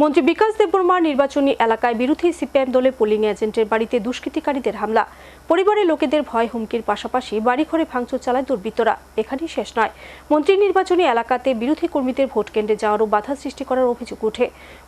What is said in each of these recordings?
মন্ত্রী বিকাশ দেববর্মা নির্বাচনী এলাকায় বিরোধী সিপিএম দলের পোলিং এজেন্টের বাড়িতে দুষ্কৃতিকারীদের হামলা। পরিবারের লোকেদের ভয় হুমকির পাশাপাশি বাড়িঘরে ভাঙচুর চালায় দুর্বৃত্তরা। এখানেই শেষ নয়। মন্ত্রী নির্বাচনী এলাকাতে বিরোধী কর্মীদের ভোট কেন্দ্রে যাওয়ারও বাধা সৃষ্টি করার অভিযোগ ওঠে।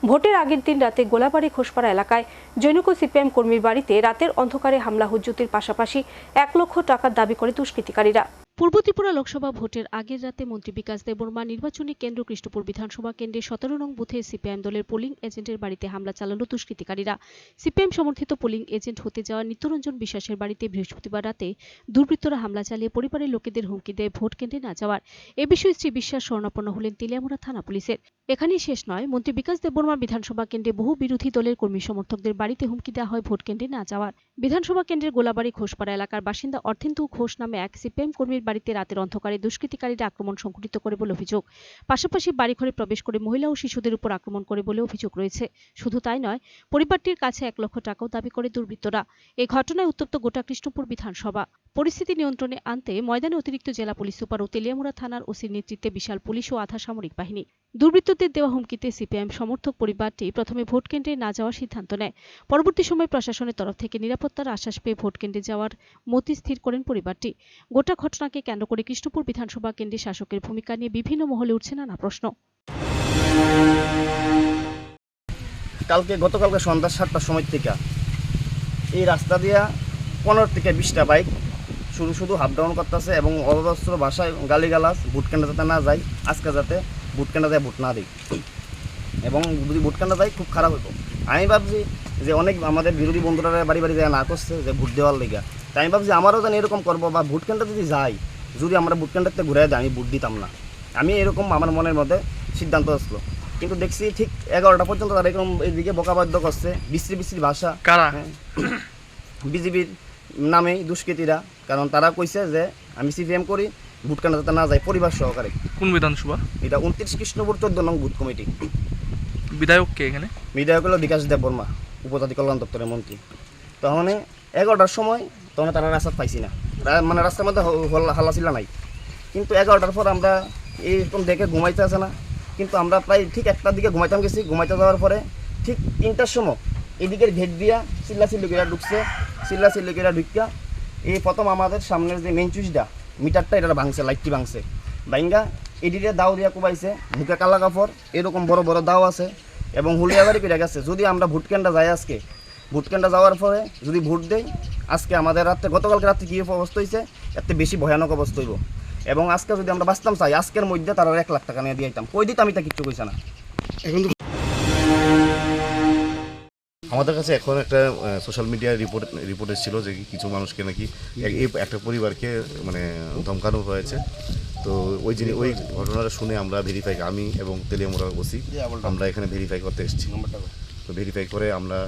ভোটের আগের দিন রাতে গোলাবাড়ি ঘোষপাড়া এলাকায় জৈনক সিপিএম কর্মীর বাড়িতে রাতের অন্ধকারে হামলা হুজ্জুতির পাশাপাশি এক লক্ষ টাকার দাবি করে দুষ্কৃতিকারীরা। পূর্ব ত্রিপুরা লোকসভা ভোটের আগের রাতে মন্ত্রী বিকাশ দেববর্মা নির্বাচনী কেন্দ্র কৃষ্ণপুর বিধানসভা কেন্দ্রে সতেরো নং বুথে সিপিআইএম দলের পোলিং এজেন্টের বাড়িতে হামলা চালানো দুষ্কৃতিকারীরা। সিপিএম সমর্থিত পোলিং এজেন্ট হতে যাওয়া নিত্যরঞ্জন বিশ্বাসের বাড়িতে বৃহস্পতিবার রাতে দুর্বৃত্তরা হামলা চালিয়ে পরিবারের লোকেদের হুমকি দেয় ভোট কেন্দ্রে না যাওয়ার। এ বিষয়ে শ্রী বিশ্বাস স্বর্ণাপন্ন হলেন তেলিয়ামুড়া থানা পুলিশের। এখানেই শেষ নয়। মন্ত্রী বিকাশ দেববর্মা বিধানসভা কেন্দ্রে বহু বিরোধী দলের কর্মী সমর্থকদের বাড়িতে হুমকি দেওয়া হয় ভোট কেন্দ্রে না যাওয়ার। বিধানসভা কেন্দ্রের গোলাবাড়ি ঘোষপাড়া এলাকার বাসিন্দা অর্থেন্দু ঘোষ নামে এক সিপিএম কর্মীর বাড়িতে রাতের অন্ধকারে দুষ্কৃতিকারীরা আক্রমণ সংঘটিত করে বলে অভিযোগ। পাশাপাশি বাড়িঘরে প্রবেশ করে মহিলা ও শিশুদের উপর আক্রমণ করে বলে অভিযোগ রয়েছে। শুধু তাই নয়, পরিবারটির কাছে এক লক্ষ টাকাও দাবি করে দুর্বৃত্তরা। এ ঘটনায় উত্তপ্ত গোটা কৃষ্ণপুর বিধানসভা। পরিস্থিতি নিয়ন্ত্রণে আনতে ময়দানে অতিরিক্ত জেলা পুলিশ সুপার ও তেলিয়ামুড়া থানার ওসির নেতৃত্বে বিশাল পুলিশ ও আধা সামরিক বাহিনী। দুর্বৃত্তদের দেওয়া হুমকিতে সিপিআইএম সমর্থক পরিবারটি প্রথমে ভোট কেন্দ্রে না যাওয়ার সিদ্ধান্ত নেয়। পরবর্তী সময় প্রশাসনের তরফ থেকে নিরাপত্তার আশ্বাস পেয়ে ভোট কেন্দ্রে যাওয়ার মতি স্থির করেন পরিবারটি। গোটা ঘটনাকে কেন্দ্র করে কৃষ্ণপুর বিধানসভা কেন্দ্রে শাসকের ভূমিকা নিয়ে বিভিন্ন মহলে উঠছে নানা প্রশ্ন। কালকে, গতকালকে সন্ধ্যা সাতটার সময় থেকে এই রাস্তা দিয়া পনেরো থেকে বিশটা বাইক শুধু শুধু হাফ ডাউন করতেছে এবং অজস্র ভাষায় গালিগালাজ ভোট কেন্দ্র যাতে না যায় আজকে যাতে ভোট কেন্দ্র যায় ভোট না দিই এবং যদি ভোট কেন্দ্র যায় খুব খারাপ হতো আমি ভাবছি যে অনেক আমাদের বিরোধী বন্ধুরা বাড়ি বাড়ি যায় না করছে যে ভোট দেওয়ার লেগে। তাই আমি ভাবছি আমারও যেন এরকম করব বা ভোট কেন্দ্র যদি যাই যদি আমরা ভোট কেন্দ্রতে ঘুরে যাই আমি ভোট দিতাম না। আমি এরকম আমার মনের মধ্যে সিদ্ধান্ত আসলো। কিন্তু দেখছি ঠিক এগারোটা পর্যন্ত তারা এরকম এইদিকে বকাবাদ্য করছে বিশ্রী বিশ্রী ভাষা। কারা? বিজেপির নামেই দুষ্কৃতীরা কারণ তারা কইছে যে আমি সিপিএম করি ভোট কেন্দ্র যাতে না যায় পরিবার সহকারে। কোন বিধানসভা এটা উনত্রিশ কৃষ্ণপুর চোদ্দ নং বুথ কমিটি। বিধায়ক কে এখানে? বিধায়ক হলো বিকাশ দেব বর্মা উপজাতি কল্যাণ দপ্তরের মন্ত্রী। তখন এগারোটার সময় তখন তারা রাস্তা পাইছি না। মানে রাস্তার মধ্যে হাল্লা হাল্লাচিল্লা নাই। কিন্তু এগারোটার পর আমরা এইরকম দেখে ঘুমাইতে আসে না। কিন্তু আমরা প্রায় ঠিক একটার দিকে ঘুমাইতাম গেছি। ঘুমাইতে যাওয়ার পরে ঠিক তিনটার সময় এদিকের ঘেট দিয়া চিল্লা চিল্লি করে ঢুকছে। চিল্লা চিল্লি করে ঢুকিয়া এই প্রথম আমাদের সামনের যে মেন চুইসটা মিটারটা এটা ভাঙছে লাইটটি ভাঙছে। ভাঙ্গা এদিকে দাও দিয়া কোবাইছে মুখে কালা কাপড়, এরকম বড় বড় দাও আছে এবং হুলিয়াবাড়ি করে গেছে। যদি আমরা ভোট কেন্দ্রে যাই আজকে ভোট কেন্দ্রে যাওয়ার পরে যদি ভোট দেই, আজকে আমাদের রাত্রে, গতকালকে রাত্রে কী অবস্থা হয়েছে এতে বেশি ভয়ানক অবস্থা হইব। এবং আজকে যদি আমরা বাঁচতাম চাই, আজকের মধ্যে তারা এক লাখ টাকা নিয়ে দিয়ে কই দিতাম এটা কিচ্ছু কইছে না। আমাদের কাছে এখন একটা সোশ্যাল মিডিয়ায় রিপোর্ট রিপোর্ট এসেছিল যে কিছু মানুষকে নাকি এই একটা পরিবারকে মানে ধমকানো হয়েছে। তো ওই জিনিস ওই ঘটনাটা শুনে আমরা ভেরিফাই আমি এবং তেলিয়ামোড়া ওসি আমরা এখানে ভেরিফাই করতে এসেছি। তো ভেরিফাই করে আমরা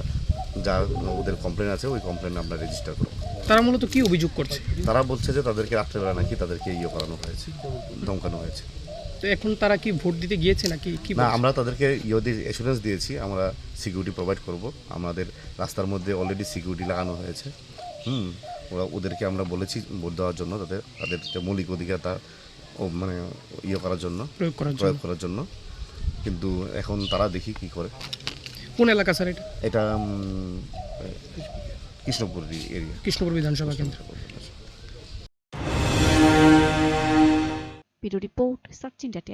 যা ওদের কমপ্লেন আছে ওই কমপ্লেন আমরা রেজিস্টার করব। তারা মূলত কি অভিযোগ করছে? তারা বলছে যে তাদেরকে রাত্রেবেলা নাকি তাদেরকে ইয়ে করানো হয়েছে ধমকানো হয়েছে। তো এখন তারা কি ভোট দিতে গিয়েছে নাকি কি না আমরা তাদেরকে ইয়ে দিয়ে অ্যাসুরেন্স দিয়েছি আমরা সিকিউরিটি প্রোভাইড করব। আমাদের রাস্তার মধ্যে অলরেডি সিকিউরিটি লাগানো হয়েছে। হুম ওরা ওদেরকে আমরা বলেছি ভোট দেওয়ার জন্য তাদের তাদের মৌলিক অধিকার তা ও মানে ইয়ে করার জন্য প্রয়োগ করার জন্য। প্রয়োগ করার জন্য। কিন্তু এখন তারা দেখি কি করে। কোন এলাকা স্যার এটা? এটা কৃষ্ণপুর এরিয়া কৃষ্ণপুর বিধানসভা কেন্দ্র। Bureau report search India